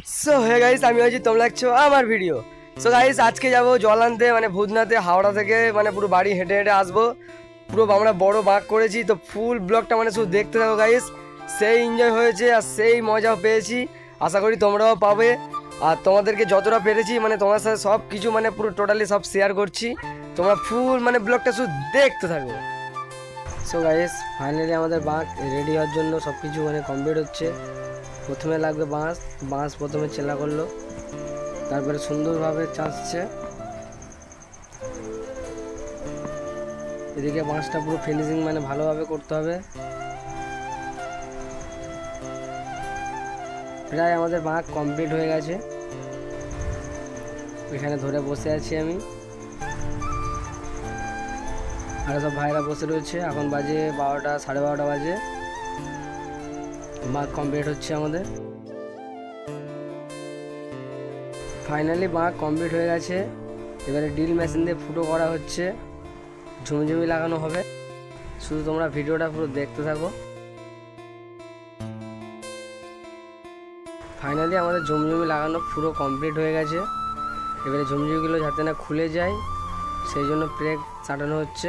So hey guys আমি হচ্ছি তোমরা দেখছ আমার ভিডিও সো গাইস আজকে যাব জল আনতে মানে ভূতনাথে হাওড়া থেকে মানে পুরো বাড়ি হেঁটে হেঁটে আসব। পুরো আমরা বড় বাঁক করেছি, তো ফুল ব্লগটা মানে শুধু দেখতে থাকো গাইস সেই এনজয় হয়েছে আর সেই মজা পেয়েছি। আশা করি তোমরাও পাবে। আর তোমাদেরকে যতটা পেরেছি মানে তোমার সাথে সব কিছু মানে পুরো টোটালি সব শেয়ার করছি। তোমরা ফুল মানে ব্লগটা শুধু দেখতে থাকো। সো গাইস ফাইনালি আমাদের বাঁক রেডি হওয়ার জন্য সব কিছু মানে কমপ্লিট হচ্ছে। প্রথমে লাগবে বাঁশ বাঁশ প্রথমে চেলা করল। তারপরে সুন্দরভাবে চাঁচছে এদিকে বাঁশটা পুরো ফিনিশিং মানে ভালোভাবে করতে হবে। প্রায় আমাদের বাঁক কমপ্লিট হয়ে গেছে। এখানে ধরে বসে আছি আমি। আর সব ভাইরা বসে রয়েছে। এখন বাজে বারোটা, সাড়ে বারোটা বাজে। বাঁক কমপ্লিট হচ্ছে আমাদের। ফাইনালি বাঁক কমপ্লিট হয়ে গেছে। এবারে ড্রিল মেশিন দিয়ে ফুটো করা হচ্ছে। ঝুমঝুমি লাগানো হবে। শুধু তোমরা ভিডিওটা পুরো দেখতে থাকো। ফাইনালি আমাদের ঝুমঝুমি লাগানো পুরো কমপ্লিট হয়ে গেছে। এবারে ঝুমঝুমিগুলো যাতে না খুলে যায়, সেই জন্য প্রেক চাটানো হচ্ছে।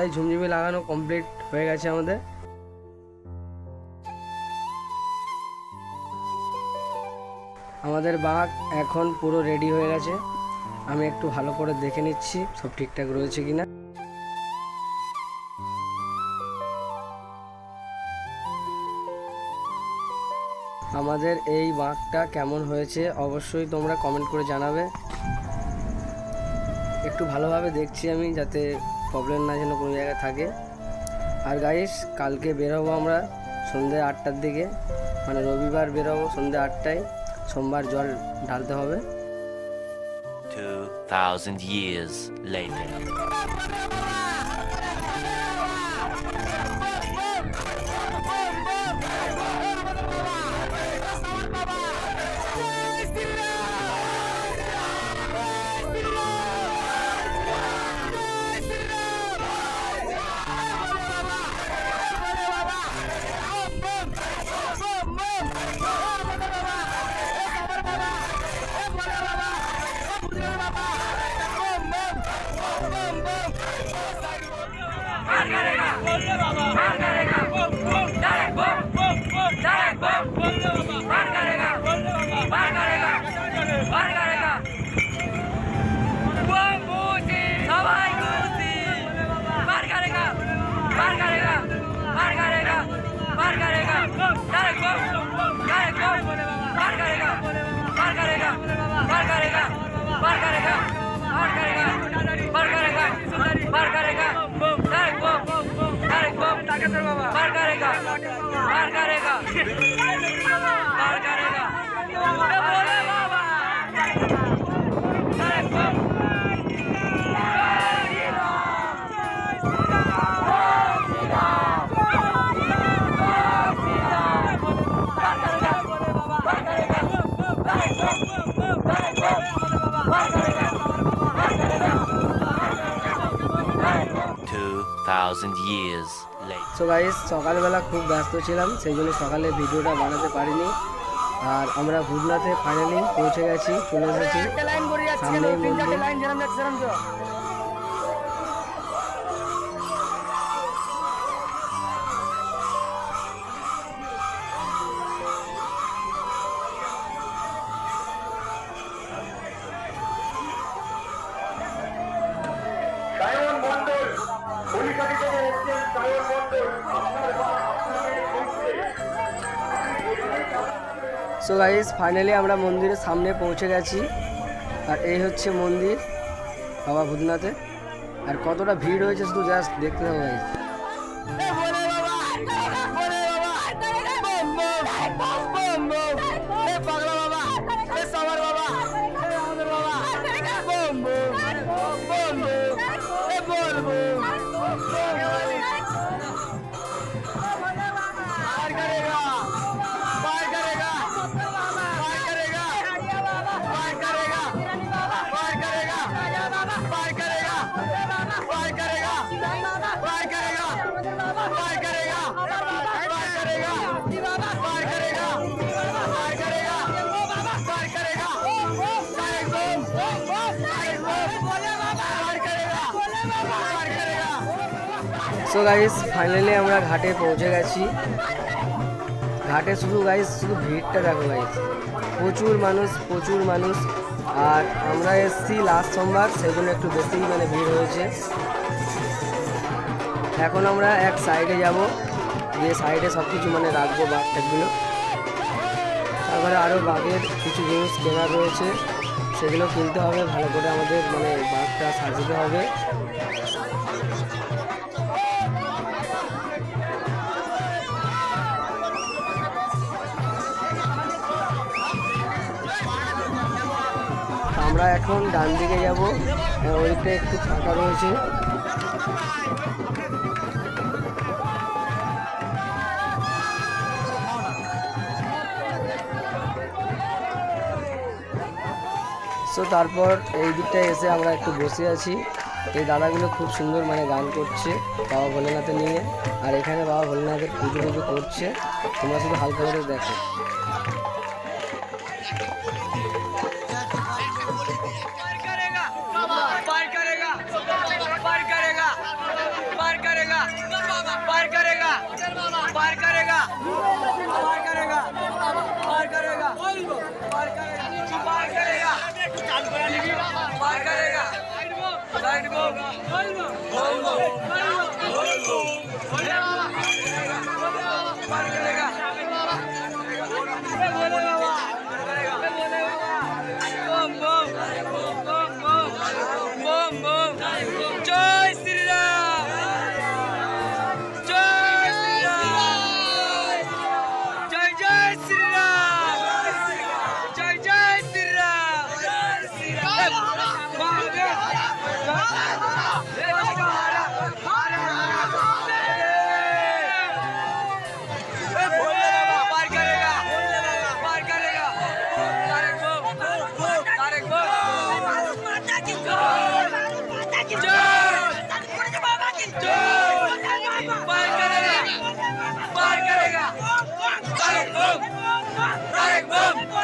প্রায় ঝুমঝুমি লাগানো কমপ্লিট হয়ে গেছে আমাদের। আমাদের বাঘ এখন পুরো রেডি হয়ে গেছে। আমি একটু ভালো করে দেখে নিচ্ছি সব ঠিকঠাক রয়েছে কিনা। আমাদের এই বাঁকটা কেমন হয়েছে অবশ্যই তোমরা কমেন্ট করে জানাবে। একটু ভালোভাবে দেখছি আমি যাতে প্রবলেম না যেন কোনো জায়গায় থাকে। আর গাইস কালকে বেরোবো আমরা সন্ধে আটটার দিকে। মানে রবিবার বেরোবো সন্ধ্যে আটটায়। সোমবার জল ঢালতে হবে। 2,000 years later. 2000 years সকালবেলা খুব ব্যস্ত ছিলাম সেই জন্য সকালে ভিডিওটা বানাতে পারিনি। আর আমরা ভুবনাতে ফাইনালি পৌঁছে গেছি চলে এসেছি। সামনে সো গাইজ ফাইনালি আমরা মন্দিরের সামনে পৌঁছে গেছি। আর এই হচ্ছে মন্দির, বাবা ভূতনাথে আর কতটা ভিড় হয়েছে শুধু জাস্ট দেখতে হবে। গাইস সো গাইস ফাইনালি আমরা ঘাটে পৌঁছে গেছি। ঘাটে শুধু গাইস শুধু ভিড়টা দেখো গাইস প্রচুর মানুষ প্রচুর মানুষ। আর আমরা এসেছি লাস্ট সোমবার জন্য একটু বেশি মানে ভিড় হয়েছে। এখন আমরা এক সাইডে যাব, গিয়ে সাইডে সব কিছু মানে রাখব বাঘটাগুলো তারপরে আরও বাঘের কিছু জিনিস কেনার রয়েছে, সেগুলো কিনতে হবে, ভালো করে আমাদের মানে বাঘটা সাজাতে হবে। আমরা এখন ডান দিকে যাব। ওইটা একটু ফাঁকা রয়েছে। সো তারপর এই দিকটায় এসে আমরা একটু বসে আছি। এই দাদাগুলো খুব সুন্দর মানে গান করছে বাবা ভোলেনাথে নিয়ে। আর এখানে বাবা ভোলেনাথের পুজো পুজো করছে। তোমরা শুধু হালকা করে দেখো। करेगा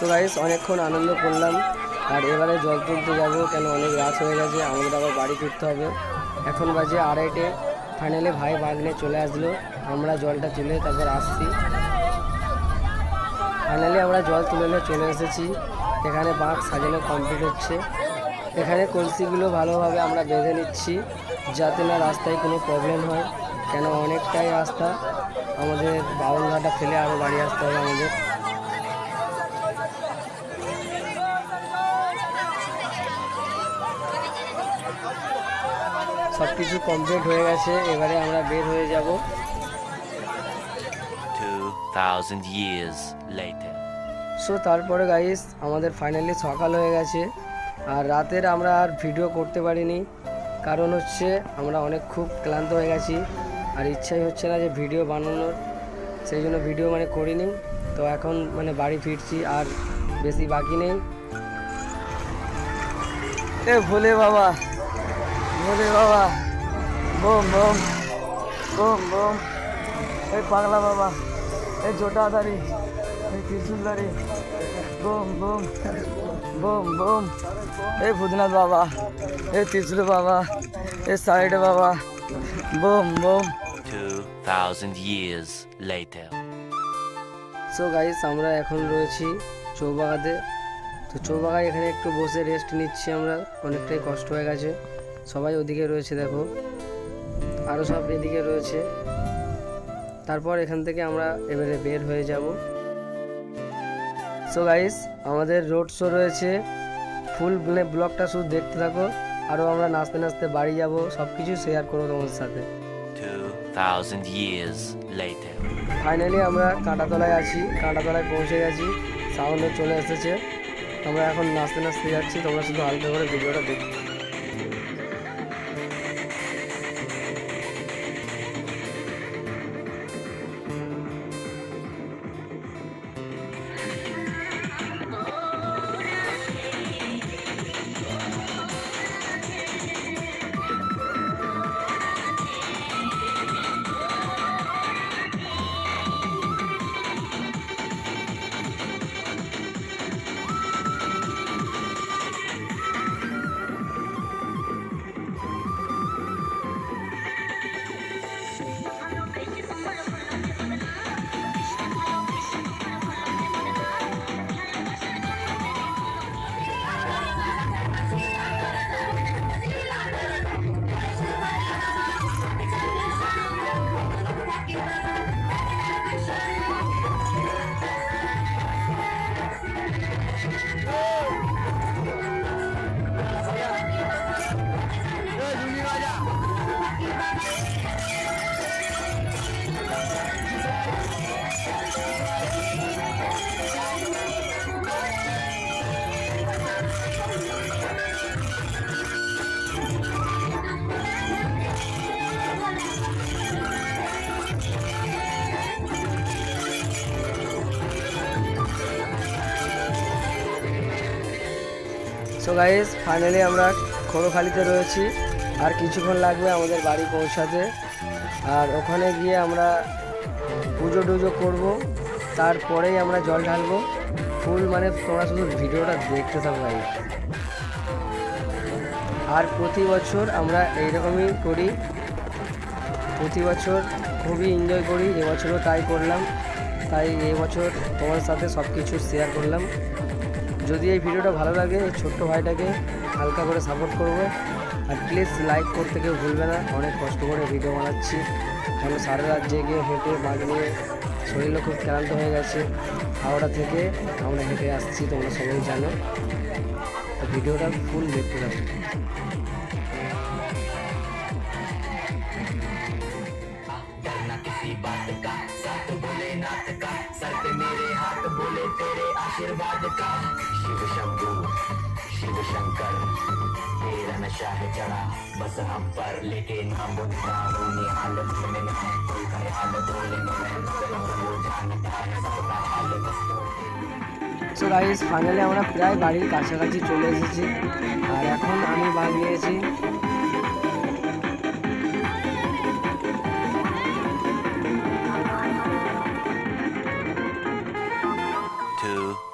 তো গাইস অনেকক্ষণ আনন্দ করলাম। আর এবারে জল তুলতে যাব, কেন অনেক রাত হয়ে গেছে, আমাদের আবার বাড়ি ফিরতে হবে। এখন বাজে আড়াইটে ফাইনালে ভাই বাগনে চলে আসলো, আমরা জলটা তুলে তারপর আসছি। ফাইনালি আমরা জল তুলে নিয়ে চলে এসেছি, এখানে বাঘ সাজানো কমপ্লিট হচ্ছে। এখানে কলসিগুলো ভালোভাবে আমরা বেঁধে নিচ্ছি, যাতে না রাস্তায় কোনো প্রবলেম হয়। কেন অনেকটাই রাস্তা, আমাদের বাউলঘাটা ফেলে আরও বাড়ি আসতে হবে আমাদের। সব কিছু কমপ্লিট হয়ে গেছে এবারে আমরা বের হয়ে যাব। 2,000 years later. সো তারপরে গাইস আমাদের ফাইনালি সকাল হয়ে গেছে। আর রাতের আমরা আর ভিডিও করতে পারিনি। কারণ হচ্ছে আমরা অনেক খুব ক্লান্ত হয়ে গেছি। আর ইচ্ছাই হচ্ছে না যে ভিডিও বানানোর। সেই জন্য ভিডিও মানে করিনি। তো এখন মানে বাড়ি ফিরছি আর বেশি বাকি নেই। এ ভোলে বাবা। ভোলে বাবা। বোম বোম। বোম বোম। এই পাগলা বাবা। এই জোটাদারি এই ত্রিশুলদারি বোম বোম। বোম বোম। এই ভূতনাথ বাবা। এই ত্রিশুল বাবা। এই সাইড বাবা। বোম বোম। 2,000 years later. সো গাইস আমরা এখন রয়েছি চৌবাগাতে। তো চৌবাগায় এখানে একটু বসে রেস্ট নিচ্ছি আমরা। অনেকটাই কষ্ট হয়ে গেছে। সবাই ওদিকে রয়েছে দেখো। আরও সব এদিকে রয়েছে। তারপর এখান থেকে আমরা এবারে বের হয়ে যাব। সো গাইস আমাদের রোড শো রয়েছে। ফুল মানে ব্লগটা শুধু দেখতে থাকো। আরও আমরা নাচতে নাচতে বাড়ি যাব। সব কিছু শেয়ার করব তোমাদের সাথে। 2,000 ফাইনালি আমরা কাঁটাতলায় আছি। কাঁটাতলায় পৌঁছে গেছি। সাউন্ডে চলে এসেছে। আমরা এখন নাচতে নাচতে যাচ্ছি। তোমরা শুধু হালকা করে ভিডিওটা দেখো। সো গাইজ ফাইনালি আমরা খোড়োখালিতে রয়েছি। আর কিছুক্ষণ লাগবে আমাদের বাড়ি পৌঁছাতে। আর ওখানে গিয়ে আমরা পুজো টুজো করব। তারপরেই আমরা জল ঢালবো। ফুল মানে তোমরা শুধু ভিডিওটা দেখতে থাকো গাইস আর প্রতি বছর আমরা এইরকমই করি। প্রতি বছর খুবই এনজয় করি। এবছরও তাই করলাম। তাই এবছর তোমার সাথে সব কিছু শেয়ার করলাম। যদি এই ভিডিওটা ভালো লাগে ছোট্ট ভাইটাকে হালকা করে সাপোর্ট করব। আর প্লিজ লাইক করতে কেউ ভুলবে না, অনেক কষ্ট করে ভিডিও বানাচ্ছি। কারণ সারা রাত জেগে হেঁটে বাগ নিয়ে শরীরও খুব ক্লান্ত হয়ে গেছে। হাওড়া থেকে আমরা হেঁটে আসছি, তোমরা সবাই জানো। ভিডিওটা ফুল দেখতে शिव शंभू शिव शंकर तेरा नशा है चढ़ा बस हम पर लेके नाम बुनता उन्हीं हालत में मैं कोई करे हालत बोले मैं वो जानता है सबका हाल बस সো গাইস ফাইনালি আমরা প্রায় বাড়ির কাছাকাছি চলে এসেছি আর এখন আমি bug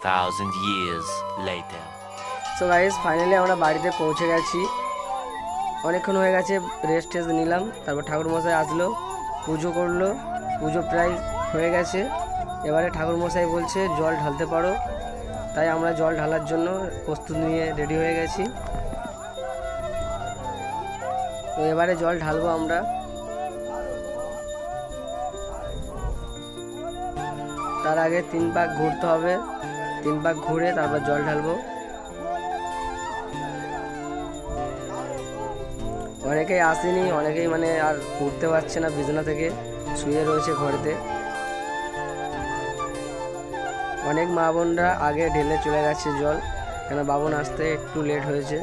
thousand years later. So guys finally আমরা বাড়িতে পৌঁছে গেছি। অনেকক্ষণ হয়ে গেছে রেস্ট টেস্ট নিলাম। তারপর ঠাকুরমশাই আসলো, পুজো করল। পুজো প্রায় হয়ে গেছে। এবারে ঠাকুরমশাই বলছে, জল ঢালতে পারো। তাই আমরা জল ঢালার জন্য প্রস্তুত নিয়ে রেডি হয়ে গেছি। তো এবারে জল ঢালবো আমরা। তার আগে তিন পাক ঘুরতে হবে। তিন পাক ঘুরে তারপর জল ঢালবো। অনেকেই আসেনি, অনেকেই মানে আর উঠতে পারছে না বিছানা থেকে, শুয়ে রয়েছে ঘরেতে। অনেক মা বোনরা আগে ঢেলে চলে গেছে জল, কেন বাবন আসতে একটু লেট হয়েছে।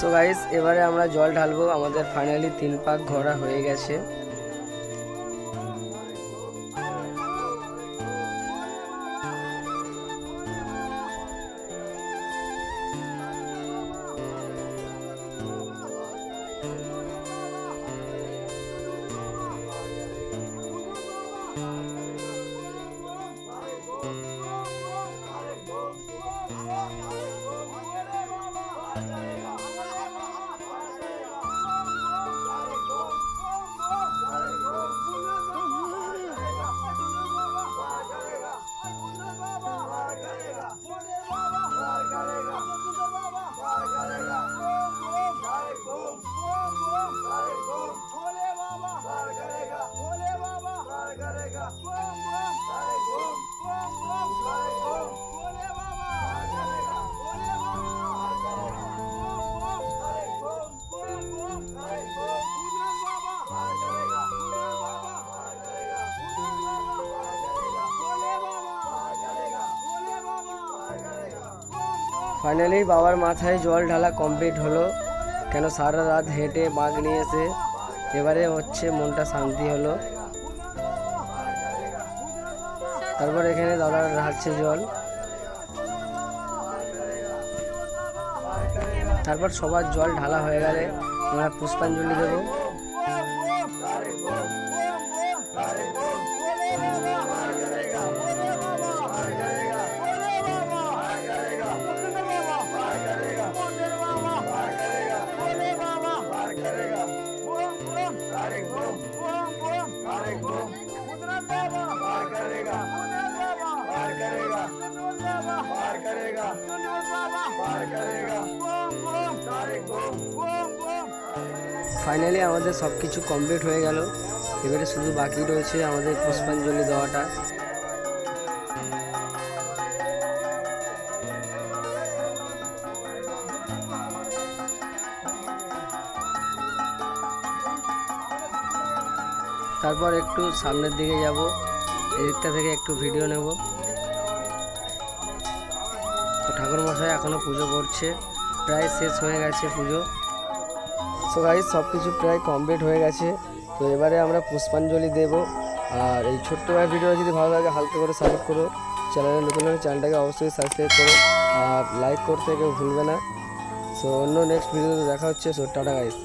সো গাইস এবারে আমরা জল ঢালবো। আমাদের ফাইনালি তিন পাক ঘোরা হয়ে গেছে। ফাইনালি বাবার মাথায় জল ঢালা কমপ্লিট হলো। কেন সারা রাত হেঁটে বাঘ নিয়ে এসে এবারে হচ্ছে মনটা শান্তি হলো। তারপর এখানে দাদা ঢালছে জল। তারপর সবার জল ঢালা হয়ে গেলে আমরা পুষ্পাঞ্জলি দেবো। ফাইনালি আমাদের সব কিছু কমপ্লিট হয়ে গেল। এবারে শুধু বাকি রয়েছে আমাদের পুষ্পাঞ্জলি দেওয়াটা। তারপর একটু সামনের দিকে যাব। এদিকটা থেকে একটু ভিডিও নেব। ঠাকুর মশাই এখনও পুজো করছে। প্রায় শেষ হয়ে গেছে পুজো। সো গাইজ সব কিছু প্রায় কমপ্লিট হয়ে গেছে। তো এবারে আমরা পুষ্পাঞ্জলি দেব। আর এই ছোট্ট ভাই ভিডিও যদি ভালো লাগে, হালকা করে সাপোর্ট করো। চ্যানেলের নতুন হলে চ্যানেলটাকে অবশ্যই সাবস্ক্রাইব করো। আর লাইক করতে কেউ ভুলবে না। সো অন্য নেক্সট ভিডিওতে দেখা হচ্ছে। So tata guys